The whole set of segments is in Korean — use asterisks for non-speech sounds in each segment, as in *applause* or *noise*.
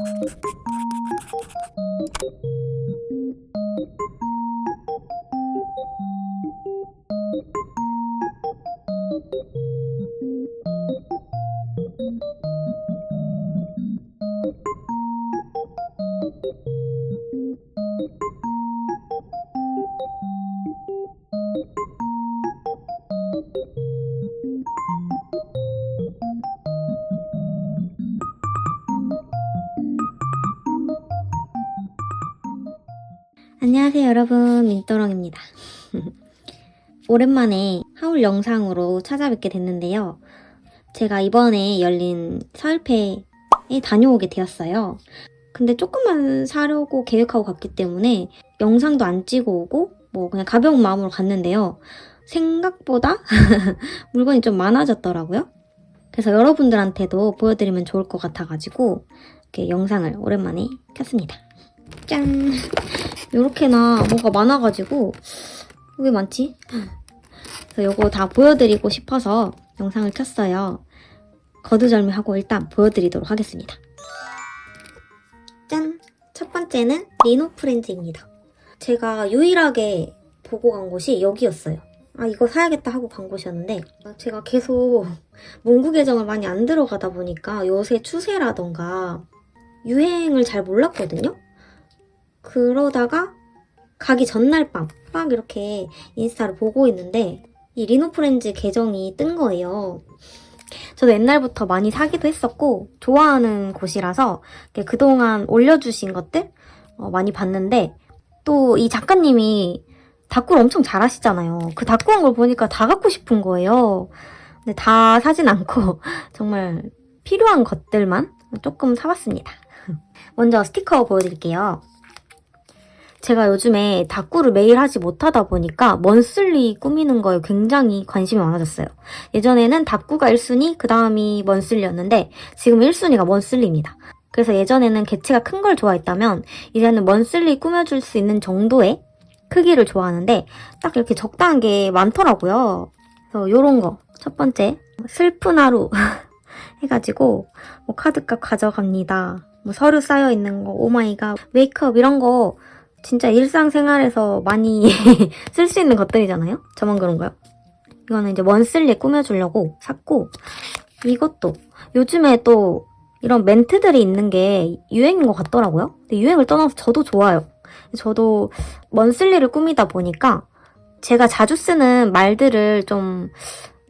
안 민또롱입니다. *laughs* 오랜만에 하울 영상으로 찾아뵙게 됐는데요. 제가 이번에 열린 서울패에 다녀오게 되었어요. 근데 조금만 사려고 계획하고 갔기 때문에 영상도 안 찍어 오고 뭐 그냥 가벼운 마음으로 갔는데요. 생각보다 *laughs* 물건이 좀 많아졌더라고요. 그래서 여러분들한테도 보여드리면 좋을 것 같아가지고 이렇게 영상을 오랜만에 켰습니다 짠 요렇게나 뭐가 많아가지고 왜 많지? 그래서 요거 다 보여드리고 싶어서 영상을 켰어요. 거두절미하고 일단 보여드리도록 하겠습니다. 짠! 첫 번째는 리노프렌즈입니다. 제가 유일하게 보고 간 곳이 여기였어요. 아 이거 사야겠다 하고 간 곳이었는데 제가 계속 문구 계정을 많이 안 들어가다 보니까 요새 추세라던가 유행을 잘 몰랐거든요. 그러다가 가기 전날 밤, 막 이렇게 인스타를 보고 있는데 이 리노프렌즈 계정이 뜬 거예요. 저도 옛날부터 많이 사기도 했었고 좋아하는 곳이라서 그동안 올려주신 것들 어, 많이 봤는데 또 이 작가님이 다꾸를 엄청 잘하시잖아요. 그 다꾸한 걸 보니까 다 갖고 싶은 거예요. 근데 다 사진 않고 *laughs* 정말 필요한 것들만 조금 사봤습니다. *laughs* 먼저 스티커 보여드릴게요. 제가 요즘에 다꾸를 매일 하지 못하다 보니까 먼슬리 꾸미는 거에 굉장히 관심이 많아졌어요. 예전에는 다꾸가 1순위, 그 다음이 먼슬리였는데 지금 1순위가 먼슬리입니다. 그래서 예전에는 개체가 큰 걸 좋아했다면 이제는 먼슬리 꾸며줄 수 있는 정도의 크기를 좋아하는데 딱 이렇게 적당한 게 많더라고요. 그래서 요런 거. 첫 번째, 슬픈 하루 *laughs* 해가지고 뭐 카드값 가져갑니다. 뭐 서류 쌓여있는 거, 오마이갓, 메이크업 이런 거 진짜 일상생활에서 많이 *laughs* 쓸 수 있는 것들이잖아요? 저만 그런가요? 이거는 이제 원슬리 꾸며주려고 샀고, 이것도 요즘에 또 이런 멘트들이 있는 게 유행인 것 같더라고요. 근데 유행을 떠나서 저도 좋아요. 저도 먼슬리를 꾸미다 보니까 제가 자주 쓰는 말들을 좀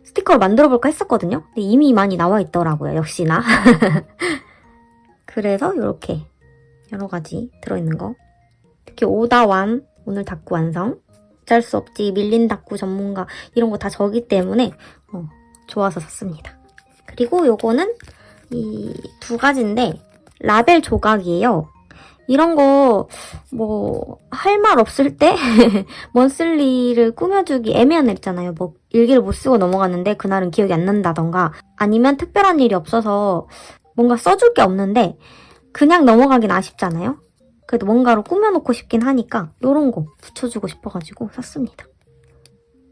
스티커로 만들어 볼까 했었거든요. 근데 이미 많이 나와 있더라고요. 역시나. *laughs* 그래서 이렇게 여러 가지 들어있는 거 특히 오다완 오늘 닭구 완성. 어쩔 수 없지. 밀린 닭구 전문가 이런 거 다 저기 때문에 어, 좋아서 샀습니다. 그리고 요거는 이 두 가지인데 라벨 조각이에요. 이런 거 뭐 할 말 없을 때 *laughs* 먼슬리를 꾸며주기 애매한했잖아요. 뭐 일기를 못 쓰고 넘어갔는데 그날은 기억이 안 난다던가 아니면 특별한 일이 없어서 뭔가 써줄 게 없는데 그냥 넘어가긴 아쉽잖아요 그래도 뭔가로 꾸며놓고 싶긴 하니까 이런 거 붙여주고 싶어가지고 샀습니다.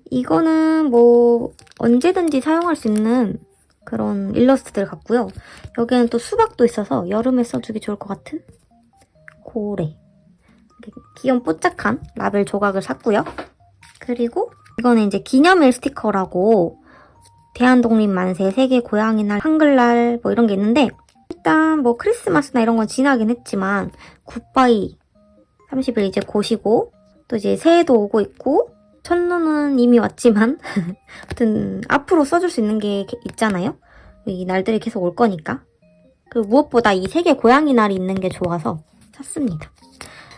이거는 뭐 언제든지 사용할 수 있는 그런 일러스트들 같고요. 여기에는 또 수박도 있어서 여름에 써주기 좋을 것 같은 고래. 귀여운 뽀짝한 라벨 조각을 샀고요. 그리고 이거는 이제 기념일 스티커라고 대한독립 만세, 세계 고양이 날, 한글날 뭐 이런 게 있는데 일단 뭐 크리스마스나 이런 건 지나긴 했지만 굿바이 30일 이제 고시고 또 이제 새해도 오고 있고 첫눈은 이미 왔지만 *laughs* 아무튼 앞으로 써줄 수 있는 게 있잖아요. 이 날들이 계속 올 거니까. 그 무엇보다 이 세계 고양이 날이 있는 게 좋아서 샀습니다.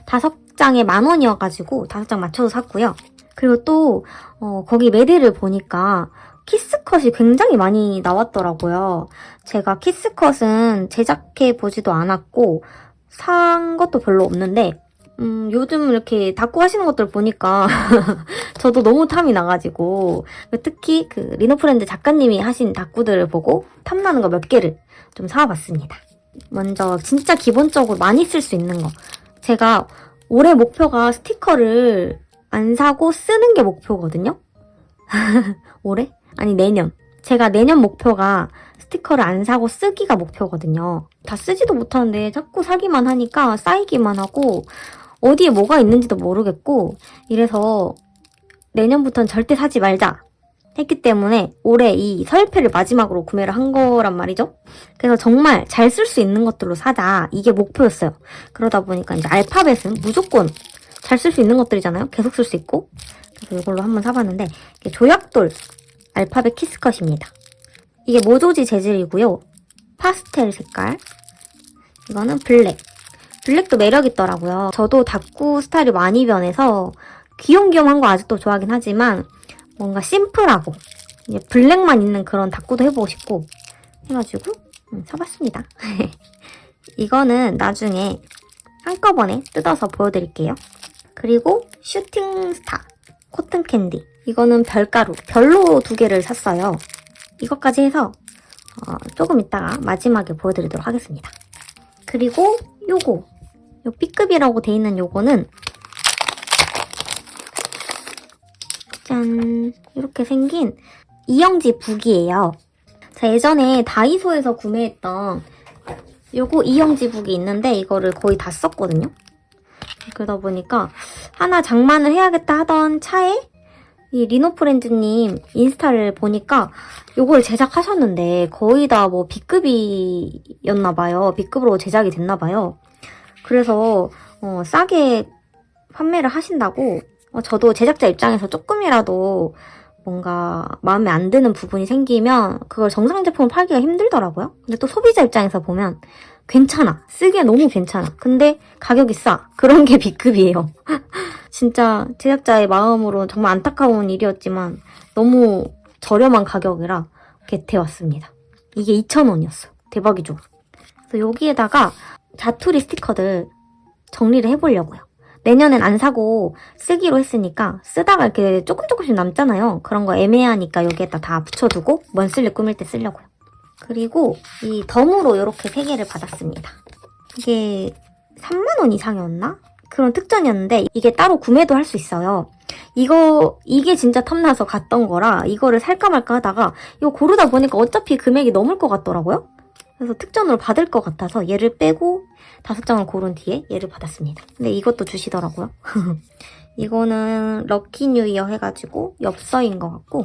다섯 장에 만 원이어가지고 다섯 장 맞춰서 샀고요. 그리고 또 어, 거기 메디를 보니까 키스컷이 굉장히 많이 나왔더라고요. 제가 키스컷은 제작해 보지도 않았고 산 것도 별로 없는데 음, 요즘 이렇게 닦고 하시는 것들 보니까 *laughs* 저도 너무 탐이 나가지고 특히 그 리노프렌드 작가님이 하신 닦구들을 보고 탐나는 거 몇 개를 좀 사와봤습니다. 먼저 진짜 기본적으로 많이 쓸 수 있는 거 제가 올해 목표가 스티커를 안 사고 쓰는 게 목표거든요. *laughs* 올해? 아니 내년. 제가 내년 목표가 스티커를 안 사고 쓰기가 목표거든요. 다 쓰지도 못하는데 자꾸 사기만 하니까 쌓이기만 하고 어디에 뭐가 있는지도 모르겠고 이래서 내년부터는 절대 사지 말자 했기 때문에 올해 이 서열패를 마지막으로 구매를 한 거란 말이죠. 그래서 정말 잘 쓸 수 있는 것들로 사자 이게 목표였어요. 그러다 보니까 이제 알파벳은 무조건 잘 쓸 수 있는 것들이잖아요. 계속 쓸 수 있고 그래서 이걸로 한번 사봤는데 조약돌 알파벳 키스컷입니다. 이게 모조지 재질이고요. 파스텔 색깔. 이거는 블랙. 블랙도 매력 있더라고요. 저도 다꾸 스타일이 많이 변해서 귀염귀염한 거 아직도 좋아하긴 하지만 뭔가 심플하고 블랙만 있는 그런 다꾸도 해보고 싶고 해가지고 음, 사봤습니다. *laughs* 이거는 나중에 한꺼번에 뜯어서 보여드릴게요. 그리고 슈팅 스타 코튼 캔디 이거는 별가루 별로 두 개를 샀어요. 이것까지 해서 어, 조금 이따가 마지막에 보여드리도록 하겠습니다. 그리고 요거 요 B급이라고 돼 있는 요거는 짠 이렇게 생긴 이영지 북이에요. 제가 예전에 다이소에서 구매했던 요거 이영지 북이 있는데 이거를 거의 다 썼거든요. 그러다 보니까 하나 장만을 해야겠다 하던 차에 이 리노프렌즈님 인스타를 보니까 요걸 제작하셨는데 거의 다 뭐 B급이었나봐요. B급으로 제작이 됐나봐요. 그래서 어, 싸게 판매를 하신다고 어, 저도 제작자 입장에서 조금이라도 뭔가 마음에 안 드는 부분이 생기면 그걸 정상 제품을 팔기가 힘들더라고요. 근데 또 소비자 입장에서 보면 괜찮아. 쓰기에 너무 괜찮아. 근데 가격이 싸. 그런 게 B급이에요. *laughs* 진짜 제작자의 마음으로 정말 안타까운 일이었지만 너무 저렴한 가격이라 개태웠습니다. 이게 2,000원이었어요. 대박이죠. 그래서 여기에다가 자투리 스티커들 정리를 해보려고요. 내년엔 안 사고 쓰기로 했으니까 쓰다가 이렇게 조금 조금씩 남잖아요. 그런 거 애매하니까 여기에다 다 붙여두고 먼슬리 꾸밀 때 쓰려고요. 그리고 이 덤으로 이렇게 3개를 받았습니다. 이게 3만원 이상이었나? 그런 특전이었는데 이게 따로 구매도 할 수 있어요. 이거 이게 진짜 탐나서 갔던 거라 이거를 살까 말까 하다가 이거 고르다 보니까 어차피 금액이 넘을 것 같더라고요. 그래서 특전으로 받을 것 같아서 얘를 빼고 다섯 장을 고른 뒤에 얘를 받았습니다. 근데 이것도 주시더라고요. *laughs* 이거는 럭키 뉴 이어 해가지고 엽서인 것 같고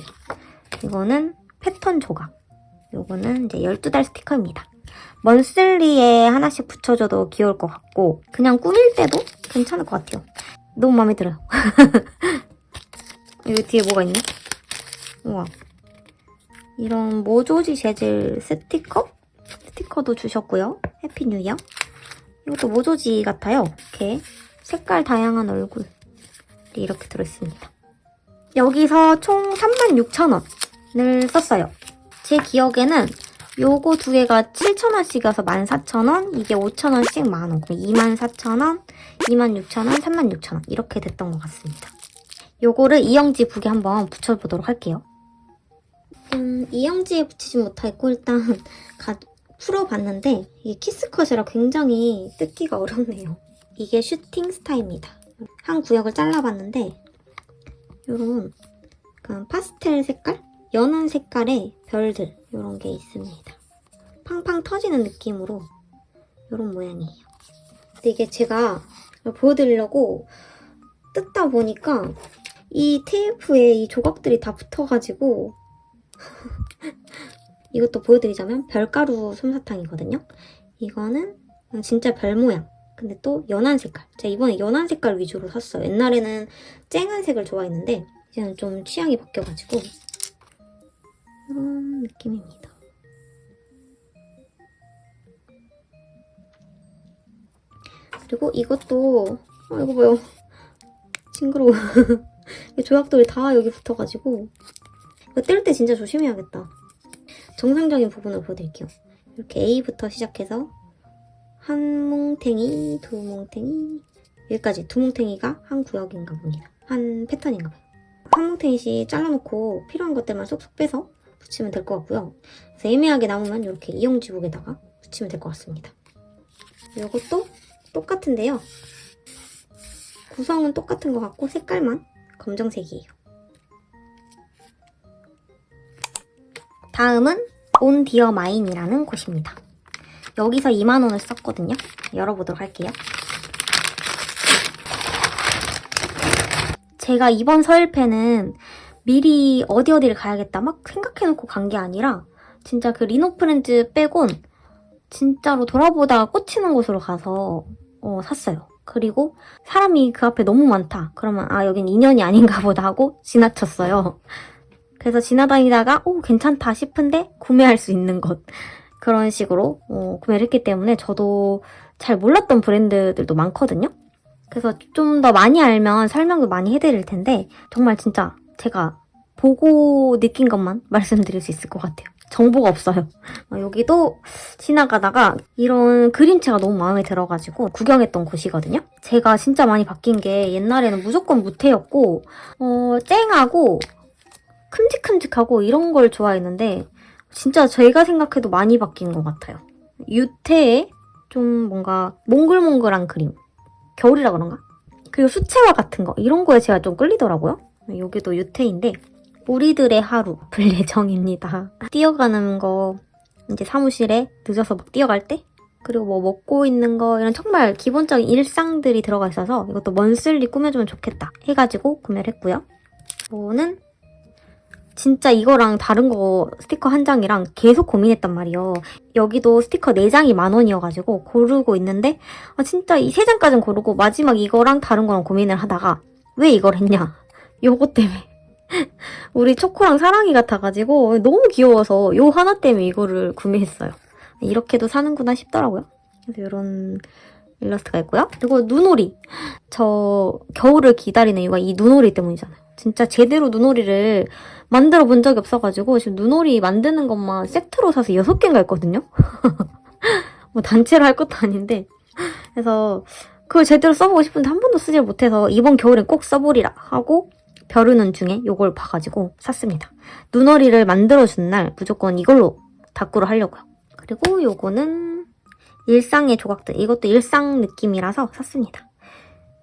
이거는 패턴 조각 요거는 이제 12달 스티커입니다. 먼슬리에 하나씩 붙여줘도 귀여울 것 같고 그냥 꾸밀 때도 괜찮을 것 같아요. 너무 마음에 들어요. *laughs* 여기 뒤에 뭐가 있네? 우와. 이런 모조지 재질 스티커? 스티커도 주셨고요. 해피 뉴 이어. 이것도 모조지 같아요. 이렇게 색깔 다양한 얼굴이 이렇게 들어있습니다. 여기서 총 36,000원을 썼어요. 제 기억에는 요거 두 개가 7,000원씩이어서 14,000원, 이게 5,000원씩 만원, 그럼 24,000원, 26,000원, 36,000원 이렇게 됐던 것 같습니다. 요거를 이영지 북에 한번 붙여보도록 할게요. 음, 이영지에 붙이지 못하고 일단 *laughs* 가, 풀어봤는데 이게 키스컷이라 굉장히 뜯기가 어렵네요. 이게 슈팅 스타입니다. 한 구역을 잘라봤는데 요런 파스텔 색깔? 연한 색깔의 별들 이런 게 있습니다. 팡팡 터지는 느낌으로 이런 모양이에요. 근데 이게 제가 보여드리려고 뜯다 보니까 이 테이프에 이 조각들이 다 붙어가지고 *laughs* 이것도 보여드리자면 별가루 솜사탕이거든요. 이거는 진짜 별 모양. 근데 또 연한 색깔. 제가 이번에 연한 색깔 위주로 샀어요. 옛날에는 쨍한 색을 좋아했는데 이제는 좀 취향이 바뀌어가지고 이런 느낌입니다. 그리고 이것도 어, 이거 뭐요? 징그러워. *laughs* 이 조약돌이 다 여기 붙어가지고 이거 뗄 때 진짜 조심해야겠다. 정상적인 부분을 보여드릴게요. 이렇게 A부터 시작해서 한 뭉탱이, 두 뭉탱이 여기까지 두 뭉탱이가 한 구역인가 봅니다. 한 패턴인가 봐요. 한 뭉탱이씩 잘라놓고 필요한 것들만 쏙쏙 빼서 붙이면 될 것 같고요. 그래서 애매하게 남으면 이렇게 이용지북에다가 붙이면 될 것 같습니다. 이것도 똑같은데요. 구성은 똑같은 것 같고 색깔만 검정색이에요. 다음은 온 디어 마인이라는 곳입니다. 여기서 2만원을 썼거든요. 열어보도록 할게요. 제가 이번 서일패는 미리 어디 어디를 가야겠다 막 생각해놓고 간 게 아니라 진짜 그 리노프렌즈 빼곤 진짜로 돌아보다가 꽂히는 곳으로 가서 어, 샀어요. 그리고 사람이 그 앞에 너무 많다. 그러면 아 여긴 인연이 아닌가 보다 하고 지나쳤어요. 그래서 지나다니다가 오 괜찮다 싶은데 구매할 수 있는 것 그런 식으로 어, 구매를 했기 때문에 저도 잘 몰랐던 브랜드들도 많거든요. 그래서 좀 더 많이 알면 설명도 많이 해드릴 텐데 정말 진짜 제가 보고 느낀 것만 말씀드릴 수 있을 것 같아요. 정보가 없어요. *laughs* 어, 여기도 지나가다가 이런 그림체가 너무 마음에 들어가지고 구경했던 곳이거든요. 제가 진짜 많이 바뀐 게 옛날에는 무조건 무태였고 어, 쨍하고 큼직큼직하고 이런 걸 좋아했는데 진짜 제가 생각해도 많이 바뀐 것 같아요. 유태에 좀 뭔가 몽글몽글한 그림. 겨울이라 그런가? 그리고 수채화 같은 거 이런 거에 제가 좀 끌리더라고요. 여기도 유태인데 우리들의 하루 불 예정입니다. *laughs* 뛰어가는 거 이제 사무실에 늦어서 막 뛰어갈 때 그리고 뭐 먹고 있는 거 이런 정말 기본적인 일상들이 들어가 있어서 이것도 먼슬리 꾸며주면 좋겠다 해가지고 구매를 했고요. 이거는 진짜 이거랑 다른 거 스티커 한 장이랑 계속 고민했단 말이에요. 여기도 스티커 4장이 만 원이어가지고 고르고 있는데 아, 진짜 이 3장까지는 고르고 마지막 이거랑 다른 거랑 고민을 하다가 왜 이걸 했냐 요거 때문에 *laughs* 우리 초코랑 사랑이 같아가지고 너무 귀여워서 요 하나 때문에 이거를 구매했어요. 이렇게도 사는구나 싶더라고요. 그래서 이런 일러스트가 있고요. 그리고 눈오리. 저 겨울을 기다리는 이유가 이 눈오리 때문이잖아요. 진짜 제대로 눈오리를 만들어 본 적이 없어가지고 지금 눈오리 만드는 것만 세트로 사서 6개인가 했거든요. *laughs* 뭐 단체로 할 것도 아닌데. 그래서 그걸 제대로 써보고 싶은데 한 번도 쓰질 못해서 이번 겨울엔 꼭 써보리라 하고 벼르는 중에 요걸 봐가지고 샀습니다. 눈어리를 만들어준 날 무조건 이걸로 다꾸를 하려고요. 그리고 요거는 일상의 조각들. 이것도 일상 느낌이라서 샀습니다.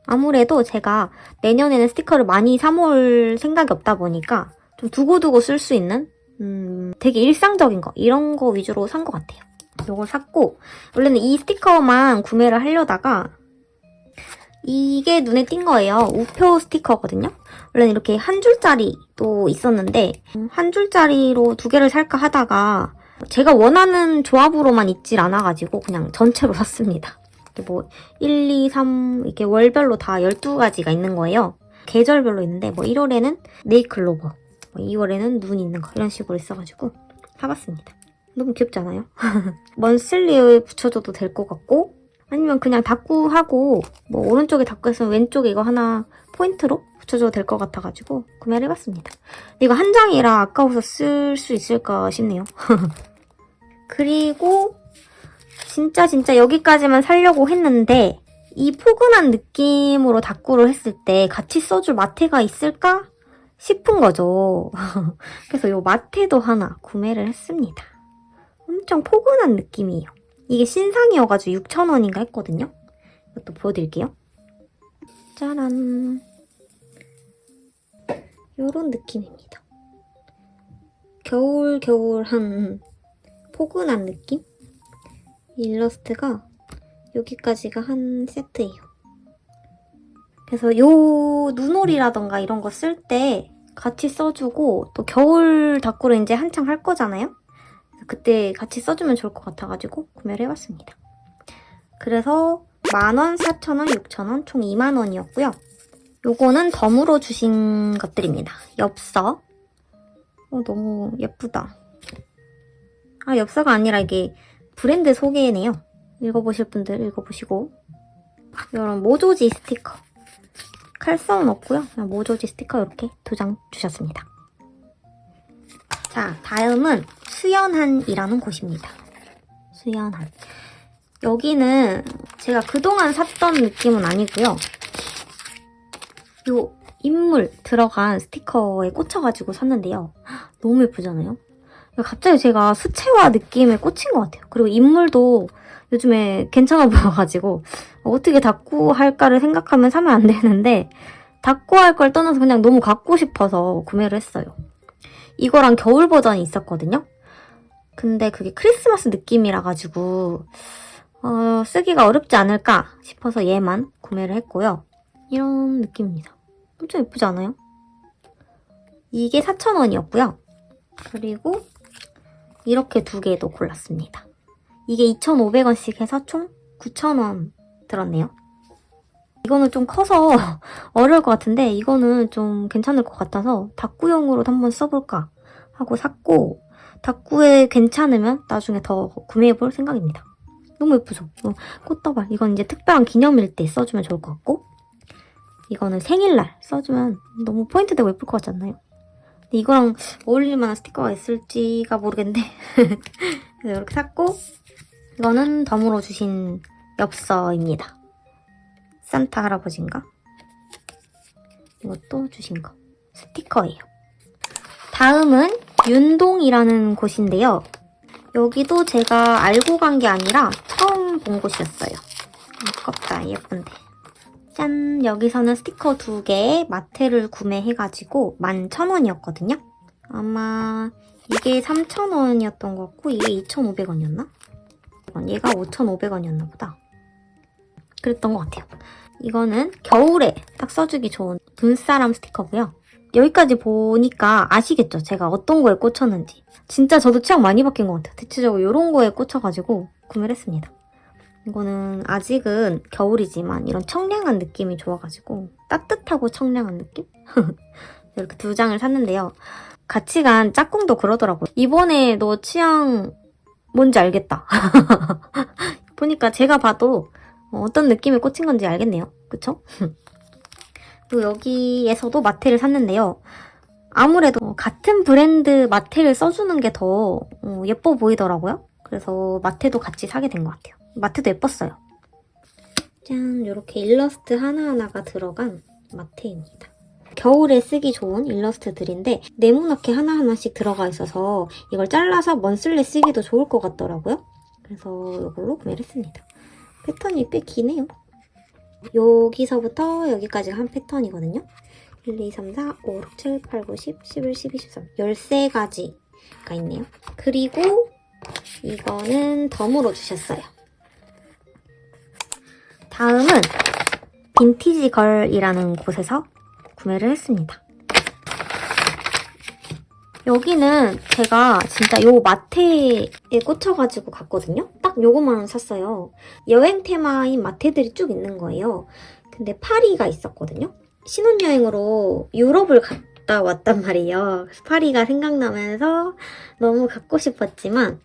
아무래도 제가 내년에는 스티커를 많이 사모을 생각이 없다 보니까 좀 두고두고 쓸 수 있는 음, 되게 일상적인 거 이런 거 위주로 산 것 같아요. 요걸 샀고 원래는 이 스티커만 구매를 하려다가 이게 눈에 띈 거예요. 우표 스티커거든요. 원래는 이렇게 한 줄짜리도 있었는데 음, 한 줄짜리로 두 개를 살까 하다가 제가 원하는 조합으로만 있질 않아가지고 그냥 전체로 *laughs* 샀습니다. 뭐 1, 2, 3 이렇게 월별로 다 12가지가 있는 거예요. 계절별로 있는데 뭐 1월에는 네이클로버, 뭐 2월에는 눈 있는 거 이런 식으로 있어가지고 사봤습니다. 너무 귀엽지 않아요? *laughs* 먼슬리에 붙여줘도 될 것 같고 아니면 그냥 다꾸하고 뭐 오른쪽에 다꾸 했으면 왼쪽에 이거 하나 포인트로 붙여줘도 될 것 같아가지고 구매를 해봤습니다. 이거 한 장이라 아까워서 쓸 수 있을까 싶네요. *laughs* 그리고 진짜 진짜 여기까지만 살려고 했는데 이 포근한 느낌으로 다꾸를 했을 때 같이 써줄 마테가 있을까 싶은 거죠. *laughs* 그래서 이 마테도 하나 구매를 했습니다. 엄청 포근한 느낌이에요. 이게 신상이어가지고 6,000원인가 했거든요. 이것도 보여드릴게요. 짜란. 요런 느낌입니다. 겨울겨울한 포근한 느낌? 이 일러스트가 여기까지가 한 세트예요. 그래서 요 눈오리라던가 이런 거 쓸 때 같이 써주고 또 겨울 다꾸를 이제 한창 할 거잖아요? 그때 같이 써주면 좋을 것 같아가지고 구매를 해봤습니다. 그래서 만원, 사천원, 육천원 총 2만원이었고요. 요거는 덤으로 주신 것들입니다. 엽서. 어, 너무 예쁘다. 아, 엽서가 아니라 이게 브랜드 소개네요. 읽어보실 분들 읽어보시고. 이런 모조지 스티커. 칼성은 없고요. 그냥 모조지 스티커 이렇게 두 장 주셨습니다. 자, 다음은 수연한이라는 곳입니다. 수연한. 여기는 제가 그동안 샀던 느낌은 아니고요. 요 인물 들어간 스티커에 꽂혀가지고 샀는데요. 너무 예쁘잖아요? 갑자기 제가 수채화 느낌에 꽂힌 것 같아요. 그리고 인물도 요즘에 괜찮아 보여가지고 어떻게 닫고 할까를 생각하면 사면 안 되는데 닫고 할 걸 떠나서 그냥 너무 갖고 싶어서 구매를 했어요. 이거랑 겨울 버전이 있었거든요. 근데 그게 크리스마스 느낌이라 가지고 어, 쓰기가 어렵지 않을까 싶어서 얘만 구매를 했고요. 이런 느낌입니다. 엄청 예쁘지 않아요? 이게 4,000원이었고요. 그리고 이렇게 두 개도 골랐습니다. 이게 2,500원씩 해서 총 9,000원 들었네요. 이거는 좀 커서 *laughs* 어려울 것 같은데 이거는 좀 괜찮을 것 같아서 다꾸용으로도 한번 써볼까 하고 샀고 다꾸에 괜찮으면 나중에 더 구매해볼 생각입니다. 너무 예쁘죠? 어, 꽃다발 이건 이제 특별한 기념일 때 써주면 좋을 것 같고 이거는 생일날 써주면 너무 포인트 되고 예쁠 것 같지 않나요? 근데 이거랑 어울릴 만한 스티커가 있을지가 모르겠는데 *laughs* 이렇게 샀고 이거는 덤으로 주신 엽서입니다. 산타 할아버지인가? 이것도 주신 거. 스티커예요. 다음은 윤동이라는 곳인데요. 여기도 제가 알고 간 게 아니라 처음 본 곳이었어요. 아깝다, 예쁜데. 짠! 여기서는 스티커 두 개에 마테를 구매해가지고 11,000원이었거든요. 아마 이게 3,000원이었던 것 같고 이게 2,500원이었나? 얘가 5,500원이었나 보다. 그랬던 것 같아요. 이거는 겨울에 딱 써주기 좋은 눈사람 스티커고요. 여기까지 보니까 아시겠죠? 제가 어떤 거에 꽂혔는지. 진짜 저도 취향 많이 바뀐 것 같아요. 대체적으로 이런 거에 꽂혀가지고 구매를 했습니다. 이거는 아직은 겨울이지만 이런 청량한 느낌이 좋아가지고 따뜻하고 청량한 느낌? *laughs* 이렇게 두 장을 샀는데요. 같이 간 짝꿍도 그러더라고요. 이번에 너 취향 뭔지 알겠다. *laughs* 보니까 제가 봐도 어, 어떤 느낌에 꽂힌 건지 알겠네요. 그쵸? *laughs* 그리고 여기에서도 마테를 샀는데요. 아무래도 같은 브랜드 마테를 써주는 게 더 예뻐 보이더라고요. 그래서 마테도 같이 사게 된 것 같아요. 마테도 예뻤어요. 짠, 이렇게 일러스트 하나하나가 들어간 마테입니다. 겨울에 쓰기 좋은 일러스트들인데 네모나게 하나하나씩 들어가 있어서 이걸 잘라서 먼슬레 쓰기도 좋을 것 같더라고요. 그래서 이걸로 구매를 했습니다. 패턴이 꽤 기네요. 여기서부터 여기까지가 한 패턴이거든요. 1, 2, 3, 4, 5, 6, 7, 8, 9, 10, 11, 12, 13. 13가지가 있네요. 그리고 이거는 덤으로 주셨어요. 다음은 빈티지 걸이라는 곳에서 구매를 했습니다. 여기는 제가 진짜 요 마테에 꽂혀가지고 갔거든요. 딱 요거만 샀어요. 여행 테마인 마테들이 쭉 있는 거예요. 근데 파리가 있었거든요. 신혼여행으로 유럽을 갔다 왔단 말이에요. 파리가 생각나면서 너무 갖고 싶었지만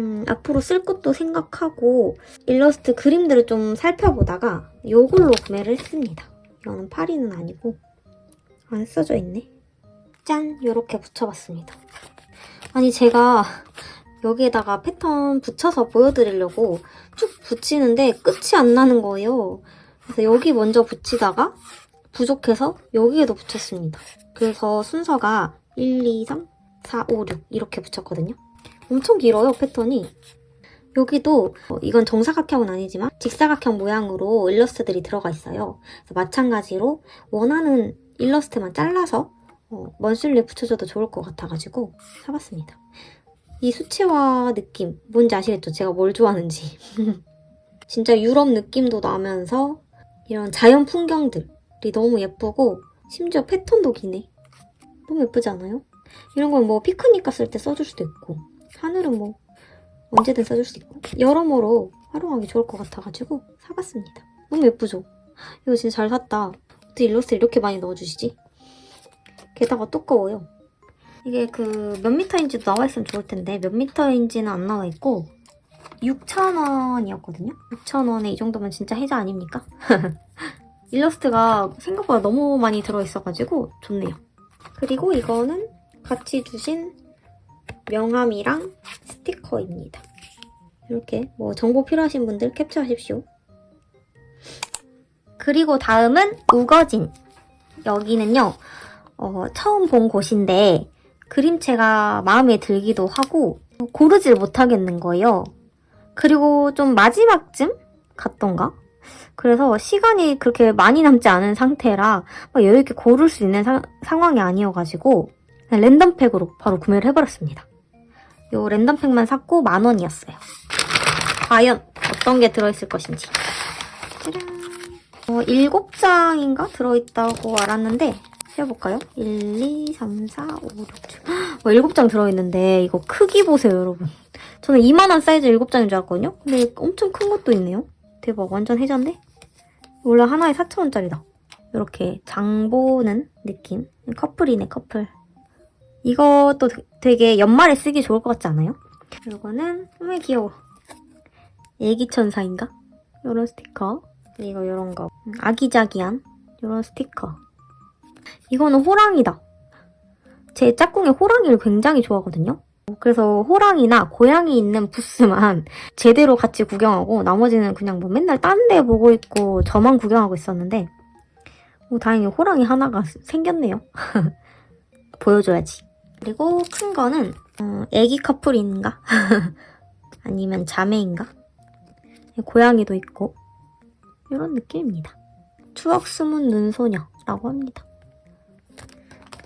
음, 앞으로 쓸 것도 생각하고 일러스트 그림들을 좀 살펴보다가 요걸로 구매를 했습니다. 이거는 파리는 아니고 안 써져 있네. 짠! 이렇게 붙여봤습니다. 아니 제가 여기에다가 패턴 붙여서 보여드리려고 쭉 붙이는데 끝이 안 나는 거예요. 그래서 여기 먼저 붙이다가 부족해서 여기에도 붙였습니다. 그래서 순서가 1, 2, 3, 4, 5, 6 이렇게 붙였거든요. 엄청 길어요, 패턴이. 여기도 어, 이건 정사각형은 아니지만 직사각형 모양으로 일러스트들이 들어가 있어요. 마찬가지로 원하는 일러스트만 잘라서 어, 먼슬리에 붙여줘도 좋을 것 같아가지고 사봤습니다. 이 수채화 느낌 뭔지 아시겠죠? 제가 뭘 좋아하는지. *laughs* 진짜 유럽 느낌도 나면서 이런 자연 풍경들이 너무 예쁘고 심지어 패턴도 기네. 너무 예쁘지 않아요? 이런 건뭐 피크닉 갔을 때 써줄 수도 있고 하늘은 뭐 언제든 써줄 수 있고 여러모로 활용하기 좋을 것 같아가지고 사봤습니다. 너무 예쁘죠? 이거 진짜 잘 샀다. 어떻게 일러스트 이렇게 많이 넣어주시지? 게다가 두꺼워요. 이게 그 몇 미터인지도 나와 있으면 좋을 텐데 몇 미터인지는 안 나와 있고 6,000원이었거든요. 6,000원에 이 정도면 진짜 혜자 아닙니까? *laughs* 일러스트가 생각보다 너무 많이 들어있어가지고 좋네요. 그리고 이거는 같이 주신 명함이랑 스티커입니다. 이렇게 뭐 정보 필요하신 분들 캡처하십시오. 그리고 다음은 우거진. 여기는요, 어, 처음 본 곳인데 그림체가 마음에 들기도 하고 고르질 못하겠는 거예요. 그리고 좀 마지막쯤 갔던가? 그래서 시간이 그렇게 많이 남지 않은 상태라 막 여유있게 고를 수 있는 사- 상황이 아니어가지고 랜덤팩으로 바로 구매를 해버렸습니다. 요 랜덤팩만 샀고 만 원이었어요. 과연 어떤 게 들어있을 것인지. 짜란. 어, 7장인가 들어있다고 알았는데 세어볼까요? 1, 2, 3, 4, 5, 6, 7. 어, 7장 들어있는데 이거 크기 보세요, 여러분. 저는 이만한 사이즈 7장인 줄 알았거든요? 근데 엄청 큰 것도 있네요. 대박, 완전 해자인데? 원래 하나에 4,000원짜리다. 이렇게 장 보는 느낌. 커플이네, 커플. 이것도 되게 연말에 쓰기 좋을 것 같지 않아요? 이거는 정말 귀여워. 애기 천사인가? 요런 스티커. 그리고 요런 거. 음, 아기자기한 요런 스티커. 이거는 호랑이다. 제 짝꿍이 호랑이를 굉장히 좋아하거든요. 그래서 호랑이나 고양이 있는 부스만 *laughs* 제대로 같이 구경하고 나머지는 그냥 뭐 맨날 딴 데 보고 있고 저만 구경하고 있었는데 오, 다행히 호랑이 하나가 생겼네요. *laughs* 보여줘야지. 그리고 큰 거는 어, 애기 커플인가? *laughs* 아니면 자매인가? 고양이도 있고 이런 느낌입니다. 추억 숨은 눈소녀라고 합니다.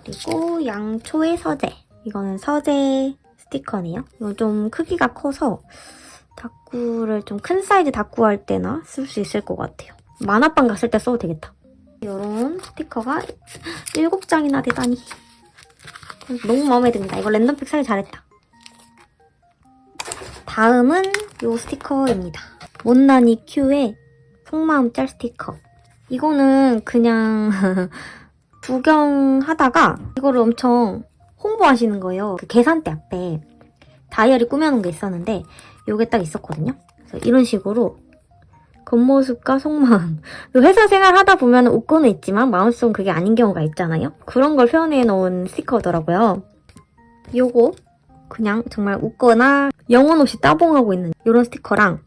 그리고 양초의 서재. 이거는 서재 스티커네요. 이거 좀 크기가 커서 다꾸를 좀 큰 사이즈 다꾸 할 때나 쓸 수 있을 것 같아요. 만화방 갔을 때 써도 되겠다. 이런 스티커가 *laughs* 7장이나 되다니. 너무 마음에 듭니다. 이거 랜덤팩 사기 잘했다. 다음은 이 스티커입니다. 못난이 큐의 속마음 짤 스티커. 이거는 그냥 *laughs* 구경하다가 이거를 엄청 홍보하시는 거예요. 그 계산대 앞에 다이어리 꾸며놓은 게 있었는데 이게 딱 있었거든요. 그래서 이런 식으로 겉모습과 속마음. 회사 생활 하다 보면 웃고는 있지만 마음속은 그게 아닌 경우가 있잖아요. 그런 걸 표현해 놓은 스티커더라고요. 요거 그냥 정말 웃거나 영혼 없이 따봉하고 있는 이런 스티커랑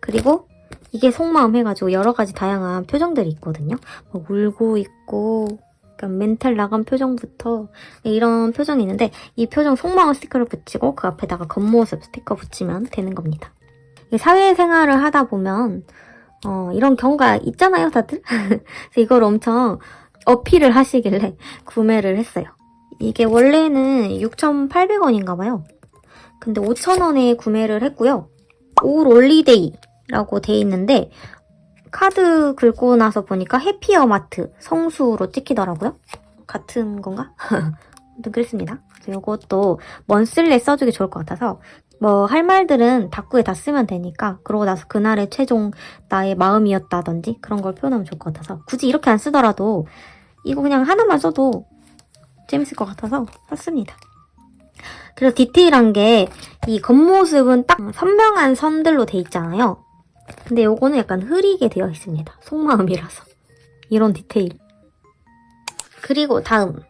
그리고 이게 속마음 해가지고 여러 가지 다양한 표정들이 있거든요. 뭐 울고 있고 약간 멘탈 나간 표정부터 이런 표정이 있는데 이 표정 속마음 스티커를 붙이고 그 앞에다가 겉모습 스티커 붙이면 되는 겁니다. 이 사회생활을 하다 보면 어, 이런 경우가 있잖아요, 다들. *laughs* 이걸 엄청 어필을 하시길래 *laughs* 구매를 했어요. 이게 원래는 6,800원인가 봐요. 근데 5,000원에 구매를 했고요. 올 올리데이라고 돼 있는데 카드 긁고 나서 보니까 해피어 마트 성수로 찍히더라고요. 같은 건가? *laughs* 아무튼 그랬습니다. 그래서 이것도 먼슬레 써주기 좋을 것 같아서 뭐 할 말들은 다꾸에 다 쓰면 되니까 그러고 나서 그날의 최종 나의 마음이었다든지 그런 걸 표현하면 좋을 것 같아서 굳이 이렇게 안 쓰더라도 이거 그냥 하나만 써도 재밌을 것 같아서 샀습니다. 그래서 디테일한 게 이 겉모습은 딱 선명한 선들로 돼 있잖아요. 근데 요거는 약간 흐리게 되어 있습니다. 속마음이라서. 이런 디테일. 그리고 다음